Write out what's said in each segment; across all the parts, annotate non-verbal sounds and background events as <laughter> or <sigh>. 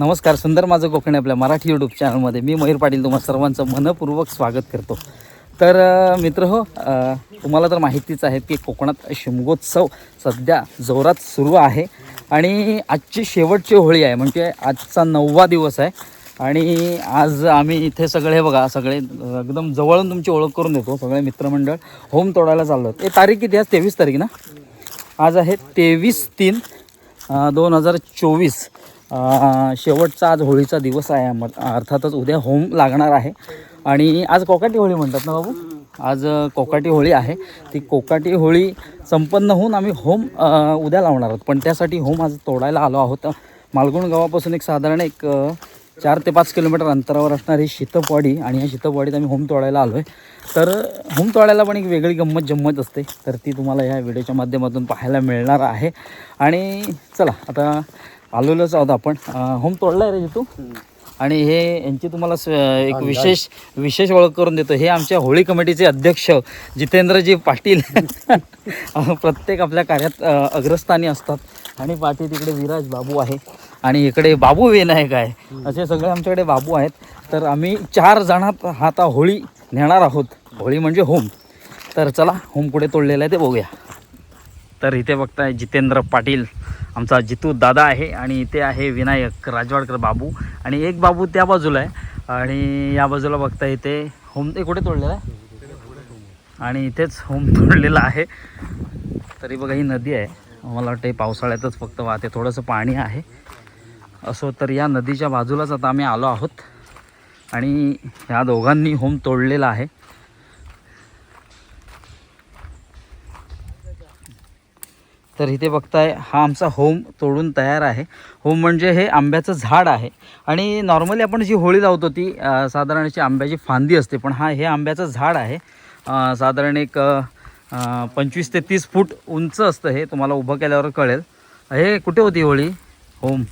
नमस्कार सुंदर माझं कोकण आपल्या मराठी यूट्यूब चॅनलमध्ये मी मयूर पाटील तुम्हा सर्वांचं मनपूर्वक स्वागत करतो. तर मित्र हो तुम्हाला तर माहितीच आहे की कोकणात शिमगोत्सव सध्या जोरात सुरू आहे. आणि आजची शेवटची होळी आहे म्हणजे आजचा नववा दिवस आहे. आणि आज आम्ही इथे सगळे बघा सगळे एकदम जवळून तुमची ओळख करून देतो सगळे मित्रमंडळ. होम तोडायला चाललो ते तारीख किती आज तेवीस तारीख ना? आज आहे तेवीस तीन दोन हजार चोवीस. शेवटचा आज होळीचा दिवस आहे आम- अर्थातच उद्या होम लागणार आहे. आणि आज कोकाटी होळी म्हणतात ना बाबू? आज कोकाटी होळी आहे. ती कोकाटी होळी संपन्न होऊन आम्ही होम उद्या लावणार आहोत. पण त्यासाठी होम आज तोडायला आलो आहोत. मालगुण गावापासून एक साधारण एक चार ते पाच किलोमीटर अंतरावर असणारी शीतपवाडी आणि या शीतपवाडीत आम्ही होम तोडायला आलो आहे तर होम तोडायला पण एक वेगळी गंमत जम्मत असते. तर ती तुम्हाला ह्या व्हिडिओच्या माध्यमातून पाहायला मिळणार आहे. आणि चला आता आलेलोच आहोत आपण. होम तोडला आहे रे तू आणि हे यांची तुम्हाला स- एक विशेष विशेष ओळख करून देतो. हे आमच्या होळी कमिटीचे अध्यक्ष जितेंद्रजी पाटील. प्रत्येक आपल्या कार्यात अग्रस्थानी असतात. आणि पाठी तिकडे विराज बाबू आहे. आणि इकडे बाबू विनायक आहे असे सगळे आमच्याकडे बाबू आहेत. तर आम्ही चार जणात आता होळी नेणार आहोत. होळी म्हणजे होम. तर चला होम कुठे तोडलेलं आहे ते बघूया. तर इथे बघताय जितेंद्र पाटील. आमचा जितू दादा आहे आणि इथे आहे विनायक राजवाडकर बाबू. आणि एक बाबू त्या बाजूला आहे. आणि या बाजूला बघता इथे होम ते कुठे तोडलेलं आहे? आणि इथेच होम <laughs> तोडलेलं आहे. तरी बघा ही नदी आहे. मला वाटतं पावसाळ्यातच फक्त वाहते. थोडंसं पाणी आहे. असो तर या नदीच्या बाजूलाच आता आम्ही आलो आहोत. आणि ह्या दोघांनी होम तोडलेला आहे. तर इथे बघताय हा आमचा होम तोडून तयार आहे. होम म्हणजे हे आंब्याचं झाड आहे. आणि नॉर्मली आपण जी होळी लावतो ती साधारण अशी आंब्याची फांदी असते पण हा हे आंब्याचं झाड आहे. साधारण एक पंचवीस ते तीस फूट उंच असतं हे तुम्हाला उभं केल्यावर कळेल. हे कुठे होती होळी? होम?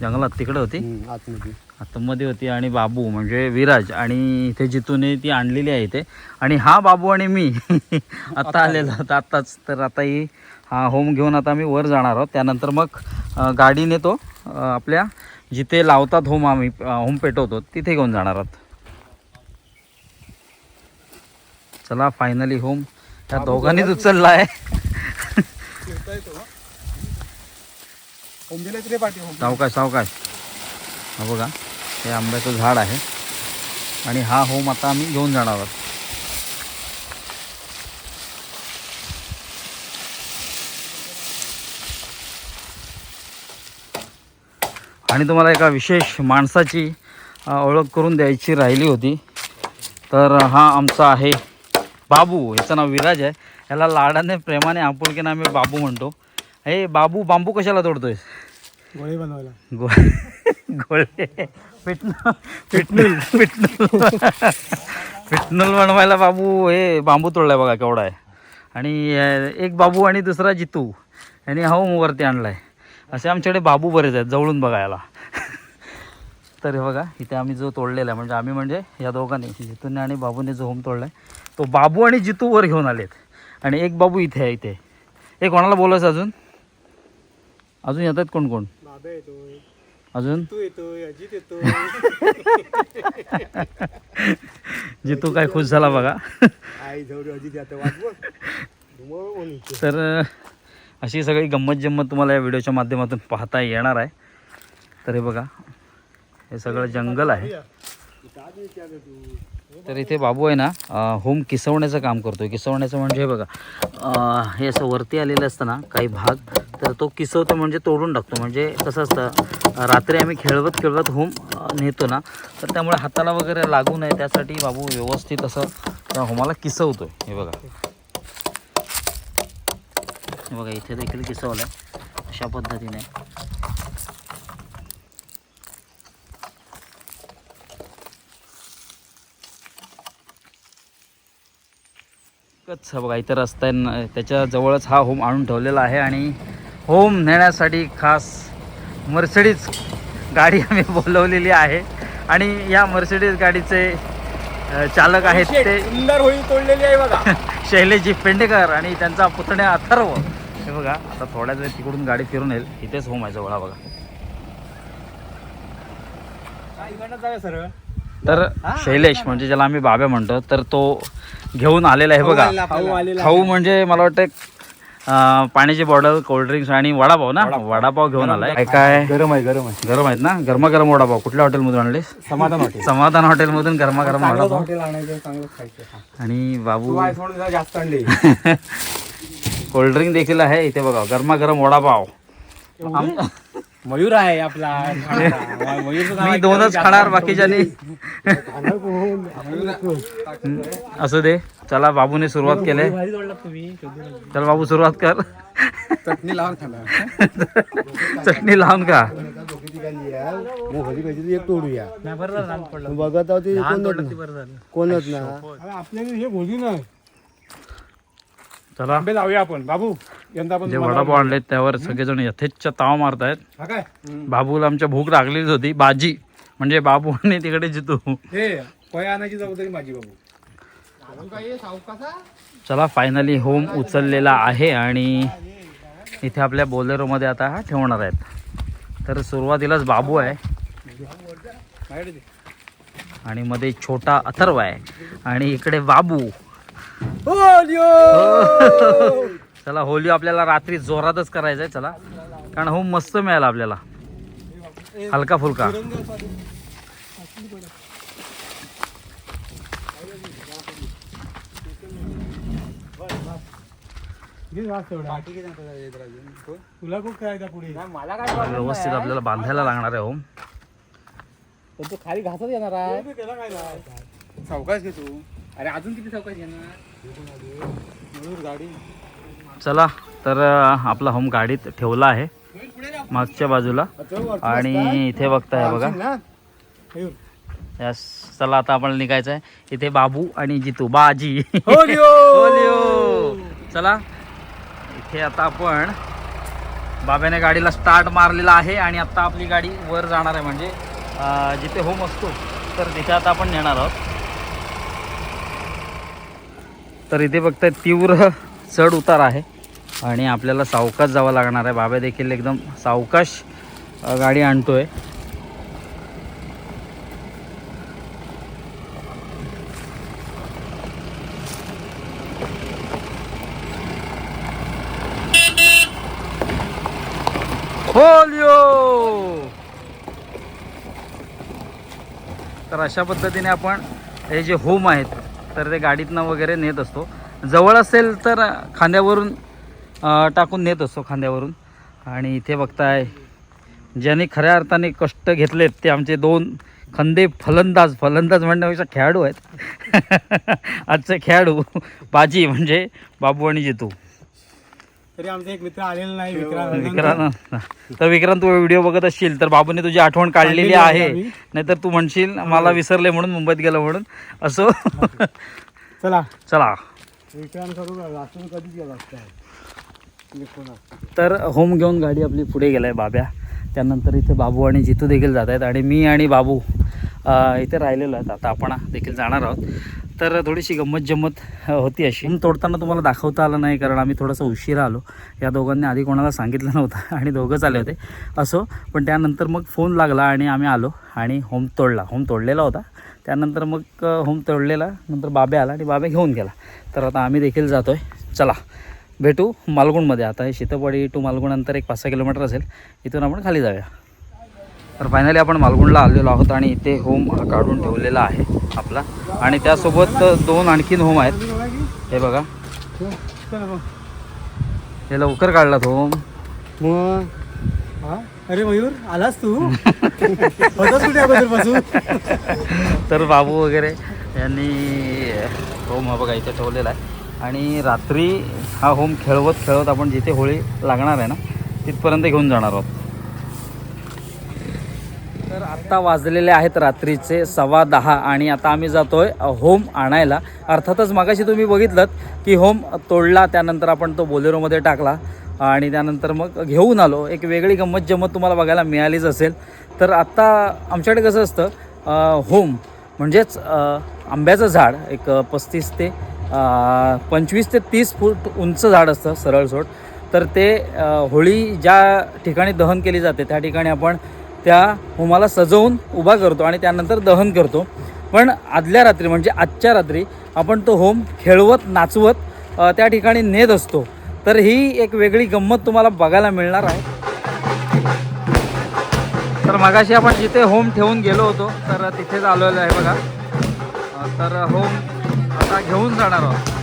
जंगलात. तिकडे होती? आतमध्ये. आतमध्ये होती. आणि बाबू म्हणजे विराज आणि इथे जितूने ती आणलेली आहे इथे. आणि हा बाबू आणि मी. <laughs> आता आलेलो आहोत. आत्ताच तर आता ही हा होम घेऊन आता आम्ही वर जाणार आहोत. त्यानंतर मग अ, गाडीने तो अ, आपल्या जिथे लावतात होम आम्ही होम पेटवतो तिथे घेऊन जाणार आहोत. चला फायनली होम त्या दोघांनीच उचलला आहे सावकाश सावकाश. हा बघा. हे आंब्याचं झाड आहे. आणि हा होम आता आम्ही घेऊन जाणार आहोत. आणि तुम्हाला एका विशेष माणसाची ओळख करून द्यायची राहिली होती. तर हा आमचा आहे बाबू. याचं नाव विराज आहे. याला लाडाने प्रेमाने आपुलकीने आम्ही बाबू म्हणतो. हे बाबू बांबू कशाला तोडतोय? गोळी बनवायला. गो <laughs> गोळे? पिटनल पिटनल पिटनल पिटनल बनवायला बाबू हे बांबू तोडलाय बघा केवढा आहे. आणि एक बाबू आणि दुसरा जितू. यांनी हा वरती आणलाय. असे आमच्याकडे बाबू बरेच आहेत जवळून बघायला. तर हे बघा इथे आम्ही जो तोडलेला आहे म्हणजे आम्ही म्हणजे या दोघांनी जितूने आणि बाबूने जो होम तोडलाय तो बाबू आणि जितू वर घेऊन आलेत. आणि एक बाबू इथे आहे इथे. हे कोणाला बोलायचं अजून? अजून येतात कोण कोण? येतोय. अजून? तू येतोय अजित येतोय. जितू काय खुश झाला बघा. येतो. तर अशी सगळी गंमत जम्मत तुम्हाला या व्हिडिओच्या माध्यमातून पाहता येणार आहे. तर हे बघा हे सगळं जंगल आहे. तर इथे बाबू आहे ना होम किसवण्याचं काम करतो किसवण्याचं म्हणजे हे बघा हे असं वरती आलेलं असतं ना काही भाग तर तो किसवतो म्हणजे तोडून टाकतो. म्हणजे कसं असतं रात्री आम्ही खेळवत खेळवत होम नेतो ना तर त्यामुळे हाताला वगैरे लागू नये. त्यासाठी बाबू व्यवस्थित असं त्या होमाला किसवतो हे बघा. बघा इथे देखील किसवलं आहे अशा पद्धतीने. एकच बघा इथं रस्ता त्याच्या जवळच हा होम आणून ठेवलेला आहे आणि होम नेण्यासाठी खास मर्सिडीज गाडी आम्ही बोलवलेली आहे. आणि या मर्सिडीज गाडीचे चालक आहेत ते. सुंदर होळी तोडलेली आहे बघा. <laughs> शैलेजी पेंडेकर आणि त्यांचा पुतण्या अथर्व. हे बघा आता थोड्याच वेळ तिकडून गाडी फिरून येईल. इथेच होम आहे जवळ हा बघा. तर शैलेश म्हणजे ज्याला आम्ही बाब्या म्हणतो तर तो घेऊन आलेला आहे बघा. खाऊ म्हणजे मला वाटतं पाण्याची बॉटल कोल्ड्रिंक्स आणि वडापाव ना? वडापाव. घेऊन आलाय. काय काय? गरम आहे गरम आहे. गरम आहेत ना? गरमागरम वडापाव. कुठल्या हॉटेलमधून आणले समाधान हॉटेल. समाधान हॉटेलमधून गरमागरम वडापाव. हॉटेल आणायचं चांगलं खायचं. आणि बाबू जास्त आणले. <laughs> कोल्ड्रिंक देखील आहे. इथे बघा गरमागरम वडापाव. आम- मयूर आहे आपला. मयूर मी दोनच खाणार बाकीच्यानी. <laughs> असू दे. चला बाबूने सुरुवात केले. तुम्ही चल बाबू सुरुवात कर. चटणी लावून खाणार. चटणी लावून का एक तोडूया. बघत आहोत ते. कोणच ना आपल्याकडे हे भोजी नाही चला. आंबे लावूया आपण. बाबू यंदा जे वडापाव आणले त्यावर सगळेजण यथेच्छ ताव मारतायत. हा काय? बाबूला आमच्या भूक लागलेलीच होती. बाजी म्हणजे बाबू आणि तिकडे जितू. हे पोया आणायची जबाबदारी माझी बाबू. चला फायनली होम उचललेला आहे आणि इथे आपल्या बोलेरोमध्ये आता हा ठेवणार आहेत. तर सुरुवातीलाच बाबू आहे. माझ्याकडे दे. आणि मध्ये छोटा अथर्व आहे. आणि इकडे बाबू. <laughs> चला होली आपल्याला रात्री जोरातच करायचं आहे चला. कारण होम मस्त मिळाला आपल्याला. हलका फुलका. घे वास तेवढा. तुला खूप करायचा पुढे मला काय व्यवस्थित आपल्याला बांधायला लागणार आहे होम पण तो खाली घासत येणार आहे. सावकाश घे तू. अरे अजून किती सावकाश घेणार? चला तर आपला होम गाडीत ठेवला आहे. मागच्या बाजूला. आणि इथे बघताय बघा. यस चला आता आपण निघायचं आहे. इथे बाबू आणि जितू बाजी! चला इथे आता आपण बाब्याने गाडीला स्टार्ट मारलेला आहे आणि आता आपली गाडी वर जाणार आहे. म्हणजे जिथे होम असतो तर तिथे आता आपण नेणार आहोत. तर इथे बघताय तीव्र चढ उतार आहे आणि आपल्याला सावकाश जावं लागणार आहे. बाबा देखील एकदम सावकाश गाडी आणतोय. होलिओ तर अशा पद्धतीने आपण हे जे होम आहेत तर ते गाडीतनं वगैरे नेत असतो. जवळ असेल तर खांद्यावरून टाकून नेत असतो खांद्यावरून. आणि इथे बघताय ज्यांनी खऱ्या अर्थाने कष्ट घेतलेत ते आमचे दोन खंदे फलंदाज. फलंदाज म्हणण्यापेक्षा खेळाडू आहेत. <laughs> आजचे खेळाडू बाजी म्हणजे बाबू आणि जितू. तरी आमचा एक मित्र आलेला नाही विक्रांत विक्रांत तर विक्रांत तू व्हिडिओ बघत असशील तर बाबूने तुझी आठवण काढलेली आहे. आम्ही. नाहीतर तू म्हणशील मला विसरले म्हणून मुंबईत गेलो म्हणून. असो. चला. चला. विक्रांत करू राष्ट्रून कधीच गेला असता. तर होम घेऊन गाडी आपली पुढे गेलाय बाब्या. त्यानंतर इथे बाबू आणि जितू देखील जात आहेत आणि मी आणि बाबू अ, इथे राहिलेलो आहेत. आता आपण देखील जाणार आहोत. तर थोडीशी गंमत जम्मत होती अशी. होम तोडताना तुम्हाला दाखवता आलं नाही कारण आम्ही थोडंसं उशिरा आलो. या दोघांनी आधी कोणाला सांगितलं नव्हतं <laughs> आणि दोघंच आले होते. असो पण त्यानंतर मग फोन लागला आणि आम्ही आलो आणि होम तोडला. होम तोडलेला होता. त्यानंतर मग होम तोडलेला नंतर बाबे आला आणि बाबे घेऊन गेला. तर आता आम्ही देखील जातो आहे चला भेटू मालगुणमध्ये. आता हे शीतपाडी टू मालगुण अंतर एक पाच सहा किलोमीटर असेल. इथून आपण खाली जाऊया. तर फायनली आपण मालगुणला आलेलो आहोत आणि इथे होम काढून ठेवलेला आहे. आपला. आणि त्यासोबत दोन आणखीन होम आहेत. हे बघा. हे लवकर काढलात होम मग हा? अरे मयूर आलास तू? <laughs> तर बाबू वगैरे यांनी होम हा बघा इथे ठेवलेला आहे. आणि रात्री हा होम खेळवत खेळवत आपण जिथे होळी लागणार आहे ना तिथपर्यंत घेऊन जाणार आहोत. तर आत्ता वाजलेले आहेत रात्रीचे सव्वा दहा आणि आता आम्ही जातोय होम आणायला. अर्थातच मागाशी तुम्ही बघितलं की होम तोडला त्यानंतर आपण तो बोलेरोमध्ये टाकला आणि त्यानंतर मग घेऊन आलो. एक वेगळी गंमत जम्मत तुम्हाला बघायला मिळालीच असेल. तर आत्ता आमच्याकडे कसं असतं होम म्हणजेच आंब्याचं झाड एक पस्तीस ते पंचवीस ते तीस फूट उंच झाड असतं सरळसोट तर ते होळी ज्या ठिकाणी दहन केली जाते त्या ठिकाणी आपण त्या होमाला सजवून उभा करतो आणि त्यानंतर दहन करतो. पण आदल्या रात्री म्हणजे आजच्या रात्री आपण तो होम खेळवत नाचवत त्या ठिकाणी नेत असतो. तर ही एक वेगळी गंमत तुम्हाला बघायला मिळणार आहे. तर मगाशी आपण जिथे होम ठेवून गेलो होतो तर तिथेच आलेलो आहे बघा. तर होम आता घेऊन जाणार आहोत.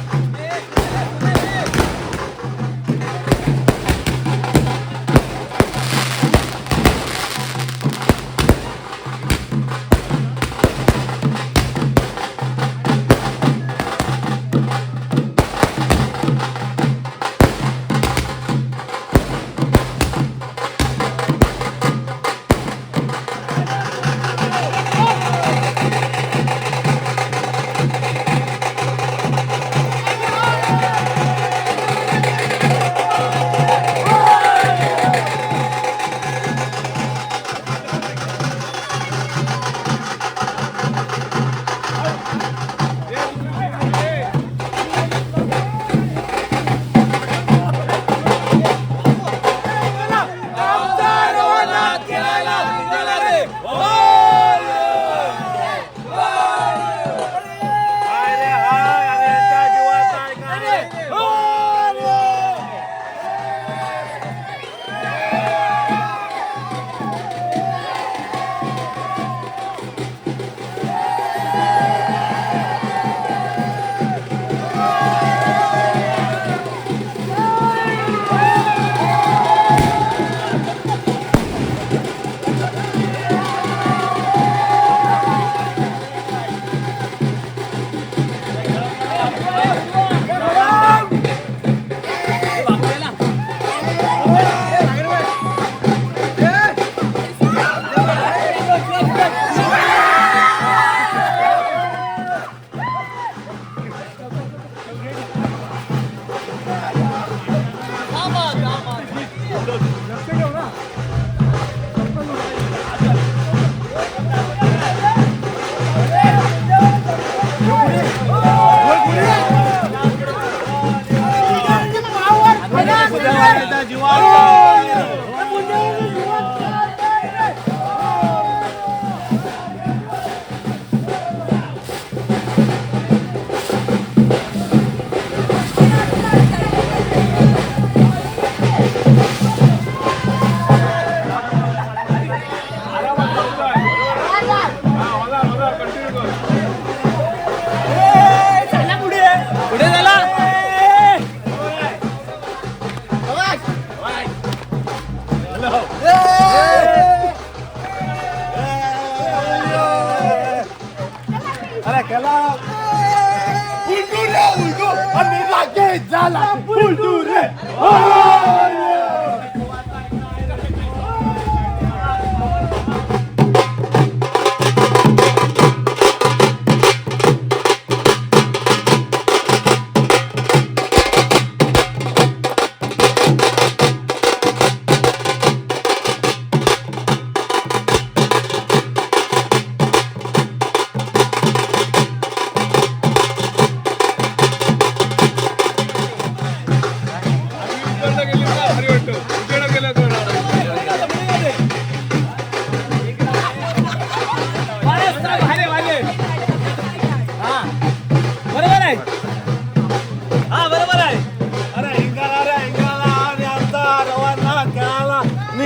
we go. I'm in like it's all I pull it.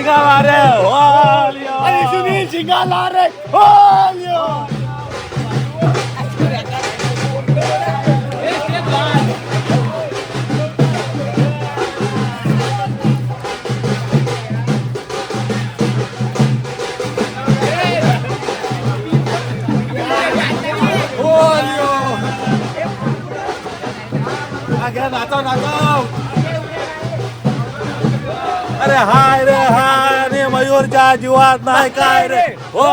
निघाला रे होलियो आणि सुनील शिंगाला रे होलियो होलियो घ्या नाचव नाचव अरे हाय रे हाय रे मयूरच्या जीवात नाही काय रे. हो!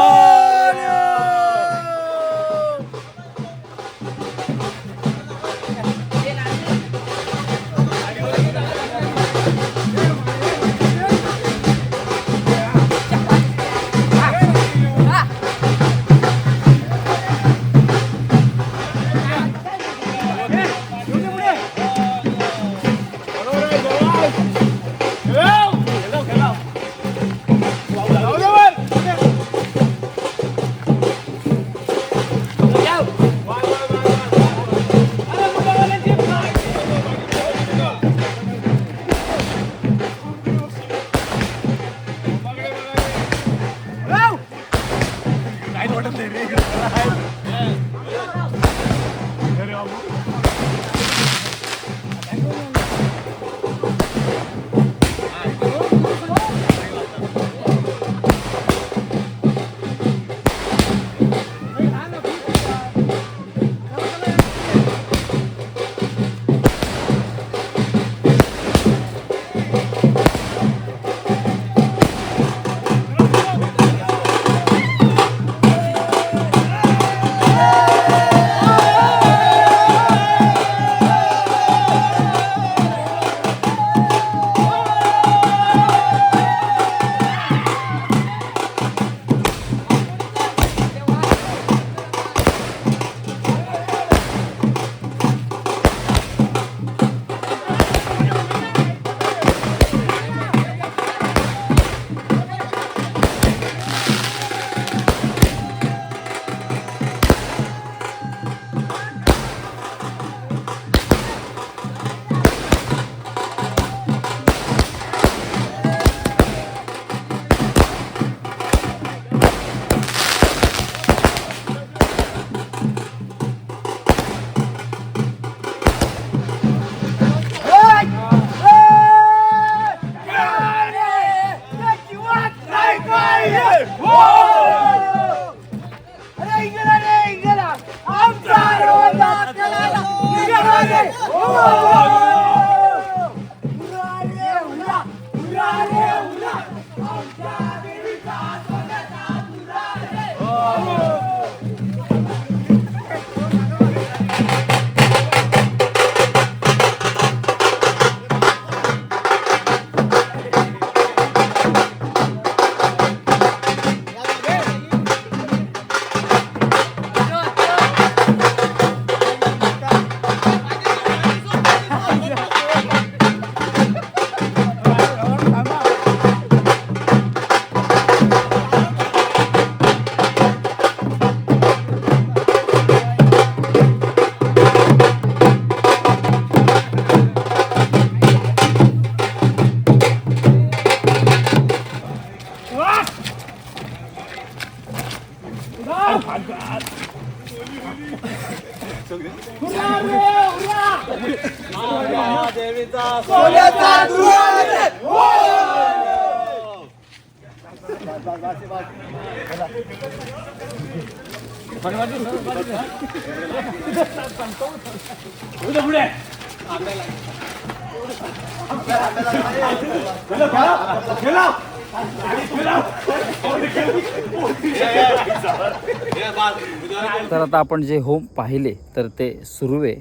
आता आपण जे होम पाहिले तर ते सुर्वे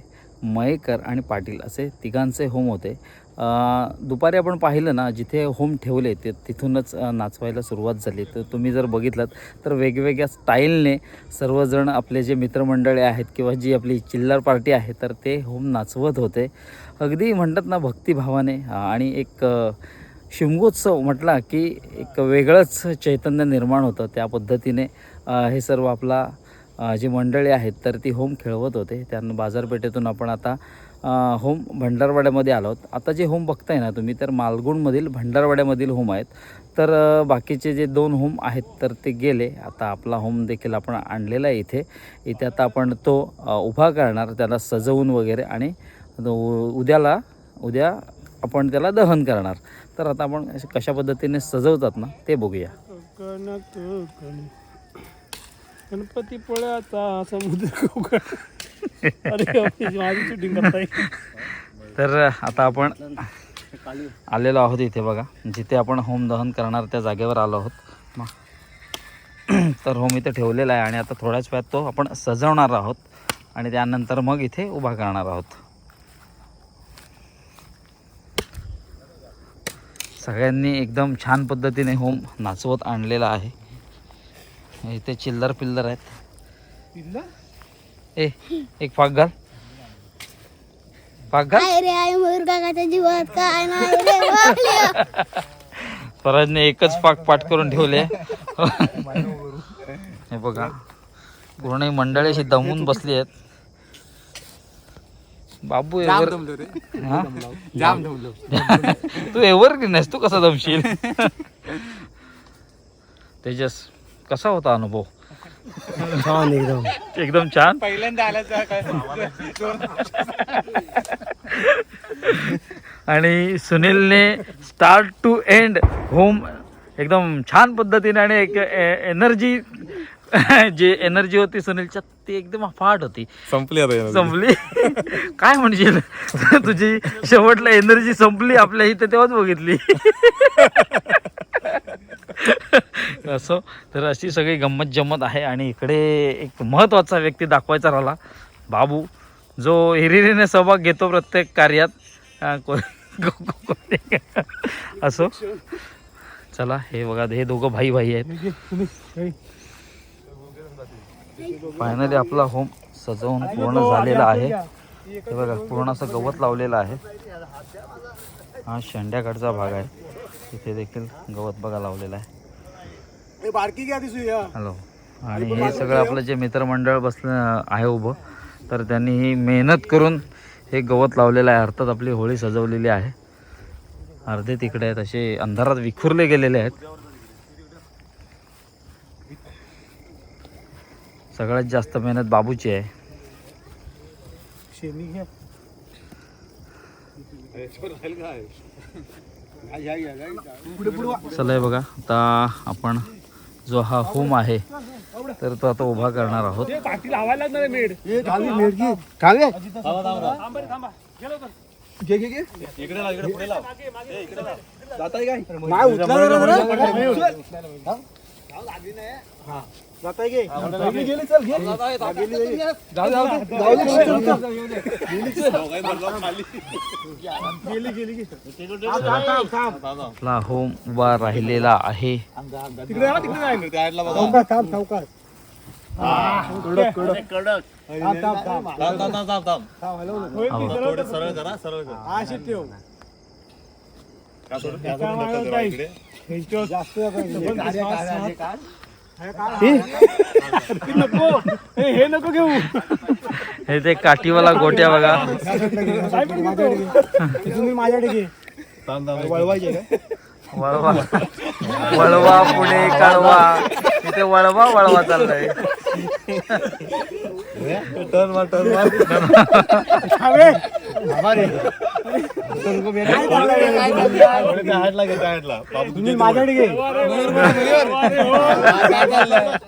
मयेकर आणि पाटील असे तिघांचे होम होते. दुपारी आपण पाहिलं ना जिथे होम ठेवले ते तिथूनच नाचवायला सुरुवात झाली. तर तुम्ही जर बघितलं तर वेगवेगळ्या स्टाईलने सर्वजण आपले जे मित्रमंडळी आहेत किंवा जी आपली चिल्लर पार्टी आहे तर ते होम नाचवत होते. अगदी म्हणतात ना भक्तिभावाने. आणि एक शिमगोत्सव म्हटला की एक वेगळंच चैतन्य निर्माण होतं त्या पद्धतीने. हे सर्व आपला जी मंडळी आहेत तर ती होम खेळवत होते. त्यांना बाजारपेठेतून आपण आता होम भंडारवाड्यामध्ये आलो आहोत. आता जे होम बघताय ना तुम्ही तर मालगुणमधील भंडारवाड्यामधील होम आहेत. तर बाकीचे जे दोन होम आहेत तर ते गेले. आता आपला होम देखील आपण आणलेला आहे इथे. इथे आता आपण तो उभा करणार त्याला सजवून वगैरे आणि उ- उद्याला उद्या आपण त्याला दहन करणार. तर आता आपण कशा पद्धतीने सजवतात ना ते बघूया. गणपती पोळ्याचा समुद्र कोकण. अरे माझी शूटिंग करताय तर आता आपण आलेलो आहोत इथे बघा. जिथे आपण होम दहन करणार त्या जागेवर आलो आहोत. मग तर होम इथे ठेवलेला आहे आणि आता थोड्याच वेळात तो आपण सजवणार आहोत. आणि त्यानंतर मग इथे उभा करणार आहोत. सगळ्यांनी एकदम छान पद्धतीने होम नाचवत आणलेला आहे. इथे चिल्लर पिल्लर आहेत. ए एक पाक घाल. पाक घाल. काय रे आई मयूर काकाच्या जीवात काय नाही रे वाल्या. स्वराजने एकच पाक पाठ करून ठेवले. हे बघा. पूर्ण ही मंडळी अशी दमून बसली आहेत. बाबू एवर हा? <laughs> तू एवर की नाहीस? तू कसा दमशील? <laughs> तेजस कसा होता अनुभव? छान एकदम. एकदम छान? पहिल्यांदा आणि सुनीलने स्टार्ट टू एंड होम एकदम छान पद्धतीने आणि एक एनर्जी जी एनर्जी होती सुनीलच्या ती एकदम अफाट होती. संपली आता संपली. काय म्हणशील? तुझी शेवटला एनर्जी संपली आपल्या इथे तेव्हाच बघितली. <laughs> असो. तर अशी सगळी गंमत जम्मत आहे आणि इकडे एक महत्त्वाचा व्यक्ती दाखवायचा राहिला बाबू. जो हिरिरीने सहभाग घेतो प्रत्येक कार्यात. असो. चला हे बघा हे दोघं भाई भाई आहेत फायनली आपला होम सजवून पूर्ण झालेला आहे. हे बघा पूर्ण असं गवत लावलेलं आहे. हा शेंड्याकडचा भाग आहे. तिथे देखील गवत बघा लावलेलं आहे. बारकी घ्या दिसू या. हॅलो. आणि हे सगळं आपलं जे मित्रमंडळ बसलं आहे उभं तर त्यांनी ही मेहनत करून हे गवत लावलेलं आहे. अर्थात आपली होळी सजवलेली आहे. अर्धे तिकडे आहेत असे अंधारात विखुरले गेलेले आहेत. सगळ्यात जास्त मेहनत बाबूची आहे. घ्या. चला बघा आता आपण जो हा होम आहे तर तो आता उभा करणार आहोत. पाठी आपला होम उभा राहिलेला आहे. तिकडे त्या साईडला बघा. थांब, थांब, थांब, थांब. थोडं सरळ करा सरळ करा. का थोडं नको. हे हे नको घेऊ. हे ते काठीवाला गोट्या बघा. वळवा. वळवा पुढे कळवा. इथे वळवा वळवा चाललाय. टर्न टर्न तुम्ही माझ्याकडे घे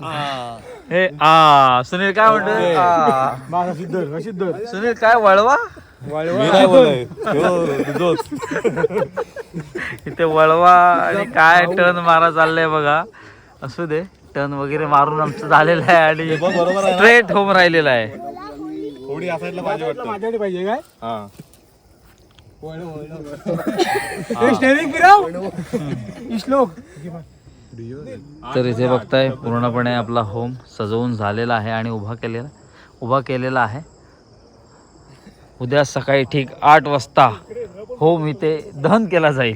हा. हे आ सुनील काय म्हणतोय आ. माझा सिद्ध सिद्ध सुनील काय वळवा. इथे वळवा आणि काय टर्न मारा चाललंय बघा असू दे टर्न वगैरे मारून आमचं झालेलं आहे आणि? स्ट्रेट होम राहिलेला आहे थोडी साईडला पाहिजे वाटतं. माझ्याकडे पाहिजे काय? हा. <laughs> स्टेरिंग फिरव. श्लोक. तर इथे बघताय पूर्णपणे आपला होम सजवून झालेला आहे आणि उभा केलेला उभा केलेला आहे. उद्या सकाळी ठीक आठ वाजता होम इथे दहन केला जाईल.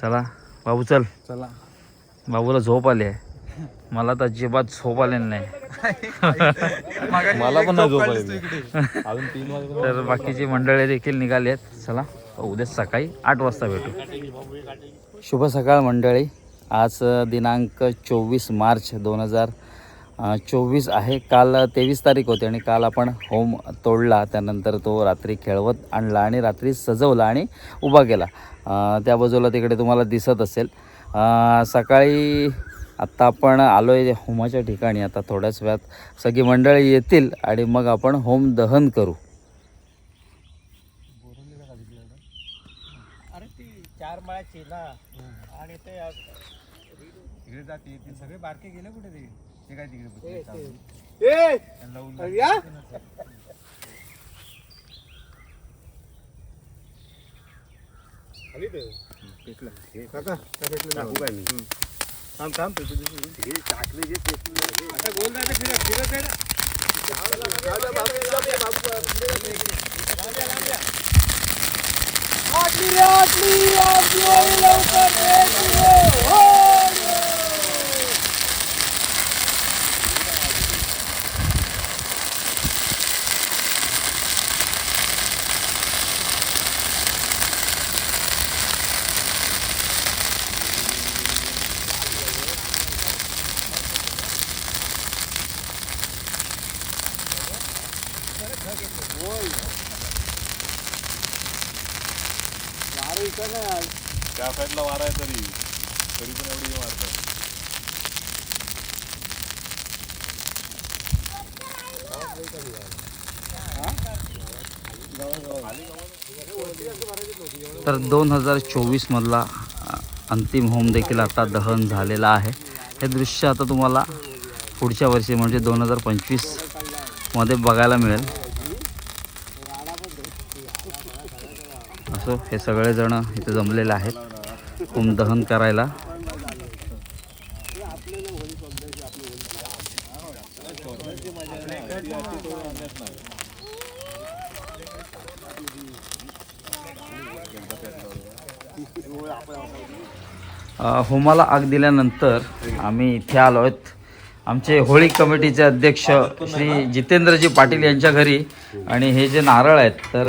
चला बाबू चल. चला. बाबूला झोप आली आहे. मला तर अजिबात झोप आलेली नाही. <laughs> मला पण नाही झोप आलेली. अजून तीन वाजता तर बाकीची मंडळी देखील निघाली आहेत चला उद्या सकाळी आठ वाजता भेटू. शुभ सकाळ मंडळी. आज दिनांक चोवीस मार्च दोन हजार चोवीस आहे. काल तेवीस तारीख होती आणि काल आपण होम तोडला. त्यानंतर तो रात्री खेळवत आणला आणि रात्री सजवला आणि उभा केला. त्या बाजूला तिकडे तुम्हाला दिसत असेल. सकाळी आत्ता आपण आलो आहे होमाच्या ठिकाणी. आता थोड्याच वेळात सगळी मंडळी येतील आणि मग आपण होम दहन करू. अरे ती चार माळ्याची ना आणि ते तिकडे जाते सगळे बारके गेले कुठे ते? ते काय तिकडे काका, थांब थांब तुझी तुझी टाकले जे आता गोल जायचं फिरत फिरत आहे ना आटली रे आटली आटली लवकर साईडला वारा आहे तरी. तरी पण एवढी मारतात. तर दोन हजार चोवीसमधला अंतिम होम देखील आता दहन झालेला आहे. हे दृश्य आता तुम्हाला पुढच्या वर्षी म्हणजे दोन हजार पंचवीसमध्ये बघायला मिळेल. असो हे सगळेजण इथे जमलेले आहेत. होम दहन करायला. होमाला आग दिल्यानंतर आम्ही इथे आलो आहेत. आमचे होळी कमिटीचे अध्यक्ष श्री जितेंद्रजी पाटील यांच्या घरी. आणि हे जे नारळ आहेत तर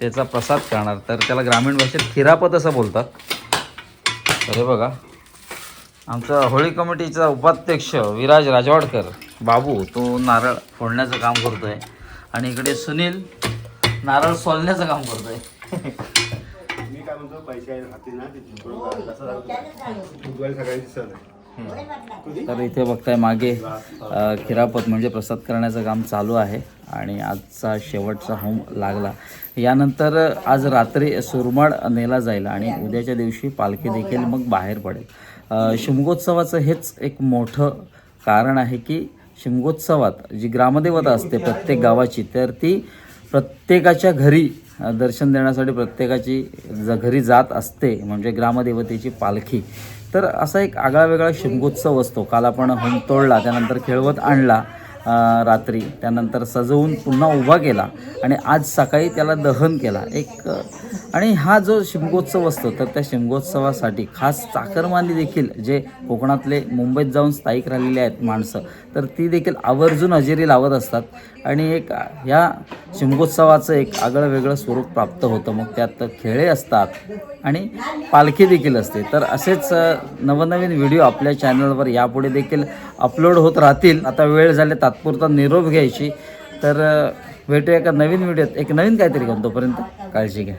त्याचा प्रसाद करणार. तर त्याला ग्रामीण भाषेत खिरापत असं बोलतात. तर हे बघा. आमचा होळी कमिटीचा उपाध्यक्ष विराज राजवाडकर बाबू तो नारळ फोडण्याचं काम करतोय. आणि इकडे सुनील नारळ सोलण्याचं काम करतोय. मी काय म्हणतो पैसे तर इथे बघताय मागे खिरापत म्हणजे प्रसाद करण्याचं काम चालू आहे आणि आजचा शेवटचा होम लागला. यानंतर आज रात्री सुरमाड नेला जाईल आणि उद्याच्या दिवशी पालखी देखील मग बाहेर पडेल. शिमगोत्सवाचं हेच एक मोठं कारण आहे की शिमगोत्सवात जी ग्रामदेवता असते प्रत्येक गावाची तर ती प्रत्येकाच्या घरी दर्शन देण्यासाठी प्रत्येकाची ज घरी जात असते म्हणजे ग्रामदेवतेची पालखी. तर असा एक आगळा वेगळा शिमगोत्सव असतो. काल आपण होम तोडला त्यानंतर खेळवत आणला रात्री. त्यानंतर सजवून पुन्हा उभा केला आणि आज सकाळी त्याला दहन केला. एक आणि हा जो शिमगोत्सव असतो तर त्या शिमगोत्सवासाठी खास चाकरमानी देखील जे कोकणातले मुंबईत जाऊन स्थायिक राहिलेले आहेत माणसं तर ती देखील आवर्जून हजेरी लावत असतात. आणि एक ह्या शिमगोत्सवाचं एक आगळं वेगळं स्वरूप प्राप्त होतं. मग त्यात खेळे असतात आणि पालखी देखील असते. तर असेच नवनवीन व्हिडिओ आपल्या चॅनलवर यापुढे देखील अपलोड होत राहतील. आता वेळ झाले तात्पुरता निरोप घ्यायची. तर भेटूया एका नवीन व्हिडिओत. एक नवीन काहीतरी घेऊन तोपर्यंत काळजी घ्या.